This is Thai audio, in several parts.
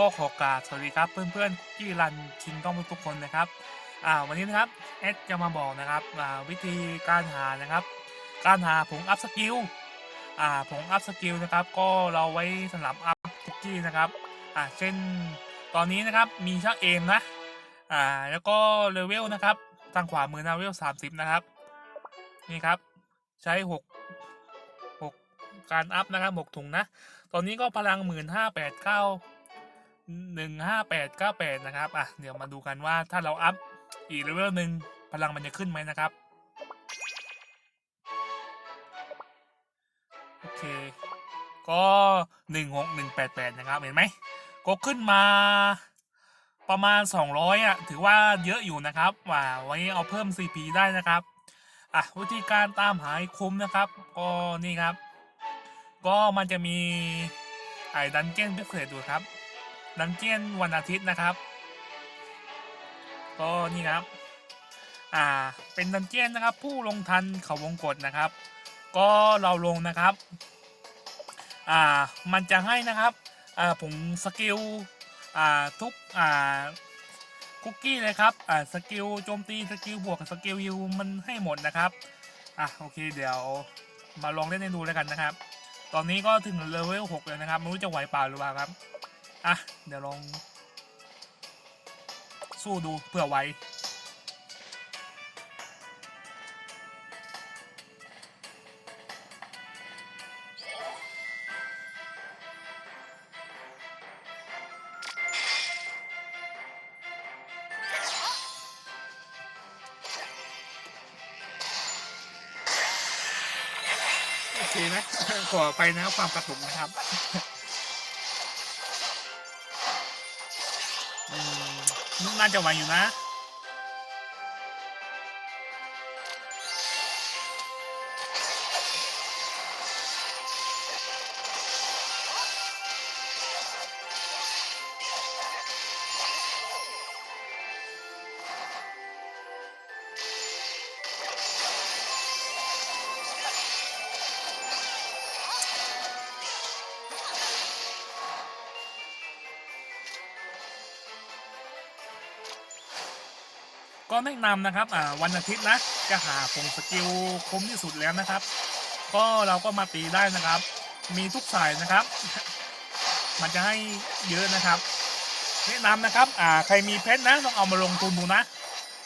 ก็ขอกราบสวัสดีครับเพื่อนๆที่รันชิงต้องทุกคนนะครับอ่าวันนี้นะครับเอสจะมาบอกนะครับอ่าวิธีการหานะครับ การหาผงอัพสกิลอ่าผงอัพสกิลนะครับ ก็เราไว้สำหรับอัพคุกกี้นะครับอ่าเช่นตอนนี้นะครับมีช่างเอมนะอ่าแล้วก็เลเวลนะครับทางขวามือนะเลเวลสามสิบนะครับนี่ครับใช้หกหกการอัพนะครับหกถุงนะ ตอนนี้ก็พลังหมื่นห้าแปดเก้า หนึ่งห้าแปดเก้าแปดนะครับ อะ เดี๋ยวมาดูกันว่าถ้าเราอัพอีกเลเวลหนึ่งพลังมันจะขึ้นไหมนะครับ โอเค ก็หนึ่งหกหนึ่งแปดแปดนะครับ เห็นไหม ก็ขึ้นมาประมาณสองร้อยอะ ถือว่าเยอะอยู่นะครับว่าไว้เอาเพิ่ม CP ได้นะครับ อะ วิธีการตามหาคุ้มนะครับ ก็นี่ครับ ก็มันจะมีไอ้ดันเจี้ยนพิเศษดูครับ ดันเจียนวันอาทิตย์นะครับ ก็นี่ครับ อ่า เป็นดันเจียนนะครับ ผู้ลงทันเขาวงกฏนะครับ ก็เราลงนะครับ อ่า มันจะให้นะครับ อ่าผงสกิล อ่า ทุก อ่า คุกกี้เลยครับ อ่า สกิลโจมตี สกิลบวก สกิลฮิวมันให้หมดนะครับ อะ โอเค เดี๋ยวมาลองเล่นให้ดูแล้วกันนะครับ ตอนนี้ก็ถึงเลเวลหกเลยนะครับ ไม่รู้จะไหวเปล่าหรือเปล่าครับ อะ เดี๋ยวลอง สู้ดูเผื่อไหวโอเคนะขอไปนะครับความกระตุกนะครับ น่าจะไหวอยู่นะ ก็แนะนำนะครับอ่าวันอาทิตย์นะจะหาผงสกิลคุ้มที่สุดแล้วนะครับ ก็เราก็มาตีได้นะครับ มีทุกสายนะครับ มันจะให้เยอะนะครับ แนะนำนะครับอ่าใครมีเพชรนะต้องเอามาลงทุนดูนะ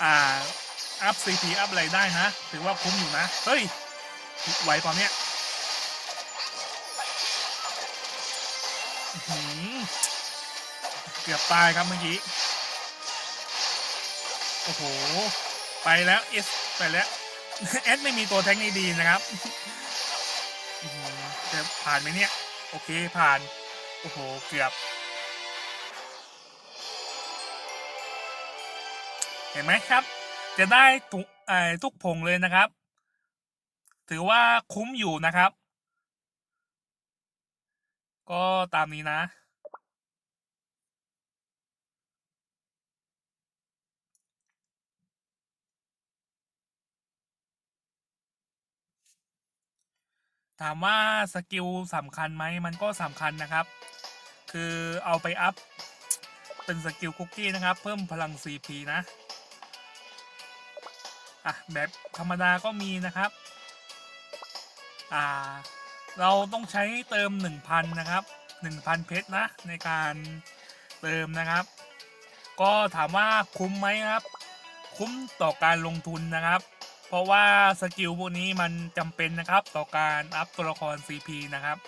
อ่าอัพซีพีอัพอะไรได้นะ ถือว่าคุ้มอยู่นะเฮ้ยไหวเปล่าเนี่ยเกือบตายครับเมื่อกี้ โอ้โห ไปแล้วเอสไปแล้วเอสไม่มีตัวแทงค์ดีนะครับจะผ่านไหมเนี่ย โอเคผ่าน โอ้โห เกือบ เห็นไหมครับ จะได้ทุกทุกผงเลยนะครับ ถือว่าคุ้มอยู่นะครับ ก็ตามนี้นะ ถามว่าสกิลสำคัญไหมมันก็สำคัญนะครับ คือเอาไปอัพ เป็นสกิลคุกกี้นะครับ เพิ่มพลัง CP นะ อะ แบบธรรมดาก็มีนะครับ อ่า เราต้องใช้เติม 1,000 นะครับ 1,000 เพชรนะ ในการเติมนะครับ ก็ถามว่าคุ้มไหมครับ คุ้มต่อการลงทุนนะครับ เพราะว่าสกิลพวกนี้มันจำเป็นนะครับต่อการอัพตัวละคร CP นะครับ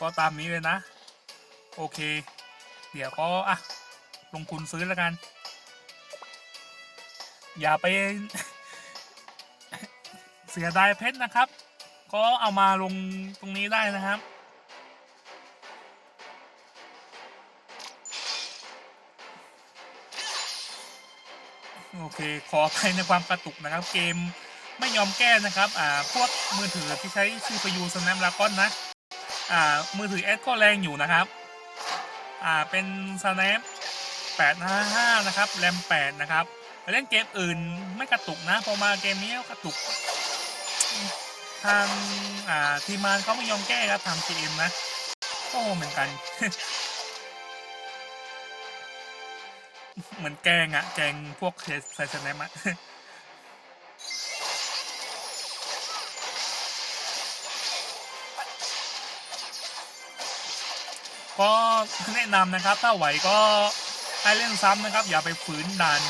ก็ตามนี้เลยนะ โอเค เดี๋ยวก็อะลงทุนซื้อแล้วกัน อย่าไป เสียดายเพชรนะครับ ก็เอามาลงตรงนี้ได้นะครับ โอเคขออภัยในความกระตุกนะครับ เกมไม่ยอมแก้นะครับอ่าพวกมือถือที่ใช้ CPU Snapdragon นนะอ่ามือถือ S ก็แรงอยู่นะครับอ่าเป็น Snap 855นะครับแรม8นะครับเล่นเกมอื่นไม่กระตุกนะพอมาเกมนี้กระตุก ทางอ่าทีมานเขาไม่ยอมแก้ครับทาง GM นะโอ้เหมือนกัน เหมือนแกงอะแกงพวกใส่สแนมอะก็แนะนำนะครับ ถ้าไหวก็ให้เล่นซ้ำนะครับ อย่าไปฝืนด่าน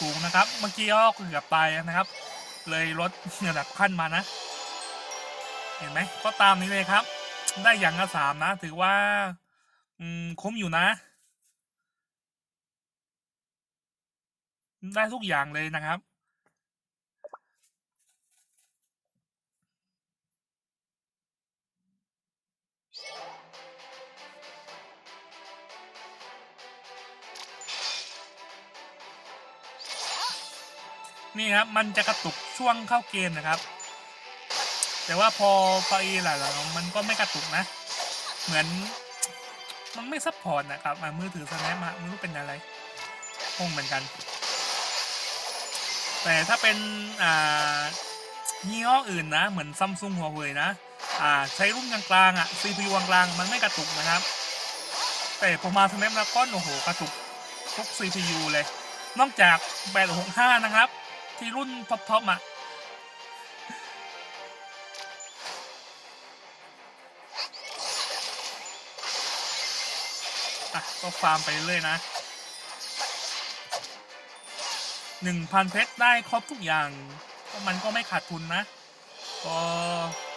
สูงๆนะครับ เมื่อกี้ก็เกือบตายนะครับ เลยลดระดับขั้นมานะ เห็นไหมก็ตามนี้เลยครับ ได้อย่างละสามนะ ถือว่า อืมคุ้มอยู่นะ ได้ทุกอย่างเลยนะครับ นี่ครับมันจะกระตุกช่วงเข้าเกมนะครับ แต่ว่าพอไปหลังๆมันก็ไม่กระตุกนะ เหมือนมันไม่ซัพพอร์ตนะครับมือถือสแนปอะไม่รู้เป็นอะไรคงเหมือนกัน แต่ถ้าเป็นอ่ายี่ห้ออื่นนะ เหมือนซัมซุงหัวเว่ยนะอ่าใช้รุ่นกลางๆอะ CPU กลางๆมันไม่กระตุกนะครับ แต่พอมาสแนปแล้วก็โอ้โหกระตุกทุก CPU เลย นอกจาก 865 นะครับ ที่รุ่นท็อปๆอะอะก็ฟาร์มไปเรื่อยนะ หนึ่งพันเพชรได้ครบทุกอย่างก็มันก็ไม่ขาดทุนนะ ก็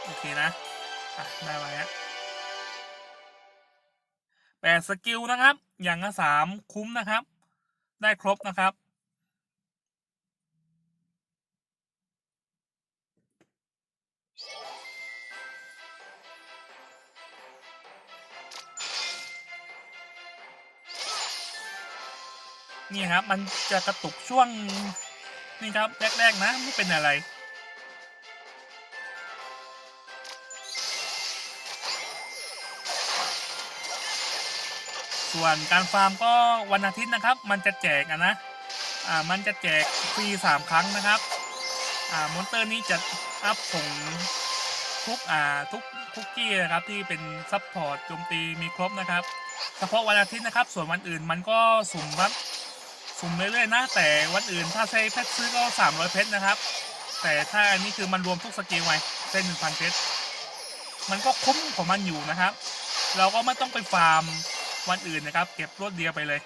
โอเคนะอะได้ไว้ฮะแปดสกิลนะครับ อย่างละสามคุ้มนะครับ ได้ครบนะครับ นี่ครับ มันจะกระตุกช่วงนี่ครับแรกๆนะไม่เป็นอะไร ส่วนการฟาร์มก็วันอาทิตย์นะครับ มันจะแจกอะนะอ่ามันจะแจกฟรีสามครั้งนะครับอ่ามอนเตอร์นี้จะอัพผงทุกอ่าทุกคุกกี้นะครับที่เป็นซัพพอร์ตโจมตีมีครบนะครับ เฉพาะวันอาทิตย์นะครับ ส่วนวันอื่นมันก็สุ่มครับ สุ่มเรื่อยๆนะ แต่วันอื่นถ้าใช้เพชรซื้อก็สามร้อยเพชรนะครับ แต่ถ้าอันนี้คือมันรวมทุกสกิลไว้เส้นหนึ่งพันเพชรมันก็คุ้มของมันอยู่นะครับ เราก็ไม่ต้องไปฟาร์มวันอื่นนะครับ เก็บรวดเดียวไปเลย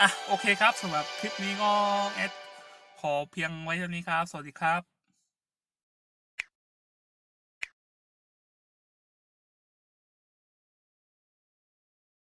อะโอเคครับสำหรับคลิปนี้ก็เอสขอเพียงไว้เท่านี้ครับ สวัสดีครับ